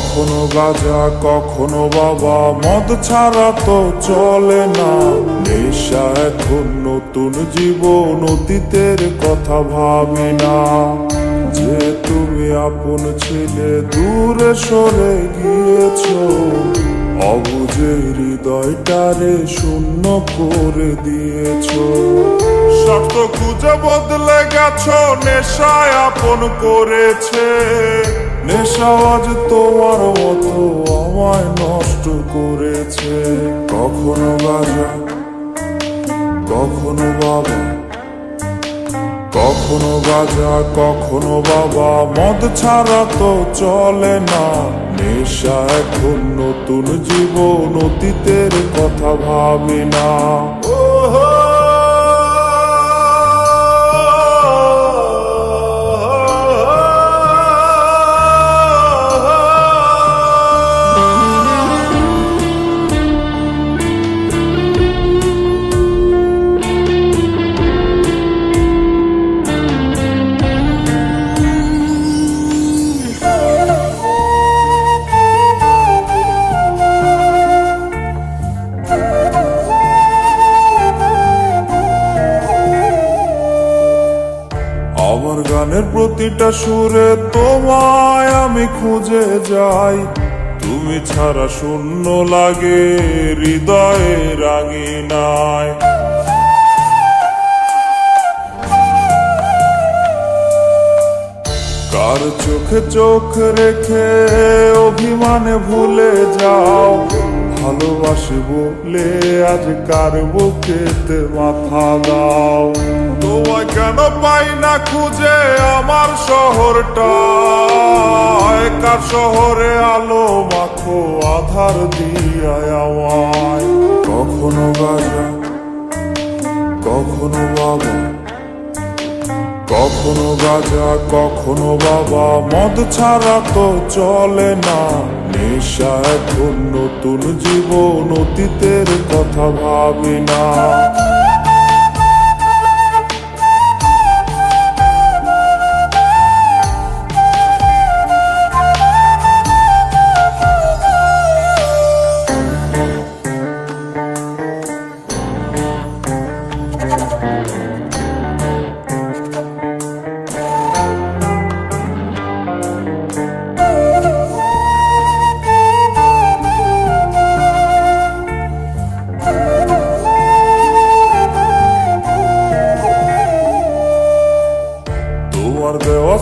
কখনো গাজা কখনো বাবা, মদ ছাড়া তো চলে না। নেশা এখন নতুন জীবন, অতীতের কথা ভাবি না। যে তুমি আপন ছেলে, দূরে সরে গিয়েছ। অবুঝে হৃদয়টারে শূন্য করে দিয়েছ। শর্ত খুঁজে বদলে গেছ, নেশায় আপন করেছে। নেশা আজ তোমার মতো আমায় নষ্ট করেছে। কখনো গাজা কখনো বাবা কখনো গাজা কখনো বাবা। মদ ছাড়া তো চলে না। নেশা এখন নতুন জীবন, অতীতের কথা ভাবি না। গানের প্রতিটা সুরে তোমায় আমি খুঁজে যাই। তুমি ছাড়া শূন্য লাগে, হৃদয়ে রাঙিনায়। কার চোখে চোখ রেখে অভিমানে ভুলে যাও ভালোবাসি বলে আজ কার বুকেতে মাথা দাও? তোমায় কেন পাই না খুঁজে আমার শহরটা কার শহরে আলো মাখো আধার দিয়া আমায়? কখনো গাজা কখনো বাবা কখনো গাজা কখনো বাবা মদ ছাড়া তো চলে না। নেশা নতুন জীবন অতীতের কথা ভাবি না।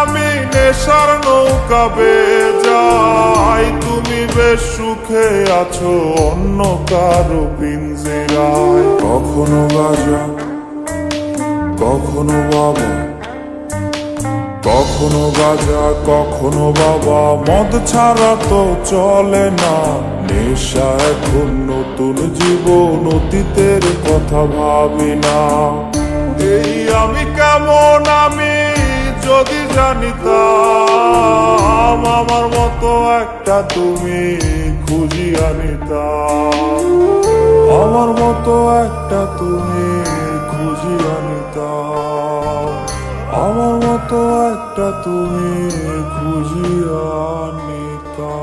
আমি নেশার নৌকা বেয়ে যাই তুমি বেশ সুখে আছো অন্য কারও পিঞ্জিরায়। কখনো গাজা কখনো বাবা কখনো গাজা কখনো বাবা। মদ ছাড়া তো চলে না নেশা এখন নতুন জীবন অতীতের কথা ভাবি না। এই আমি কেমন আমি যদি জানিতাম, আমার মতো একটা তুমি খুঁজি আনিতাম আমার মতো একটা তুমি খুঁজি আনিতাম আমার মতো একটা তুমি খুঁজিয়া নিতা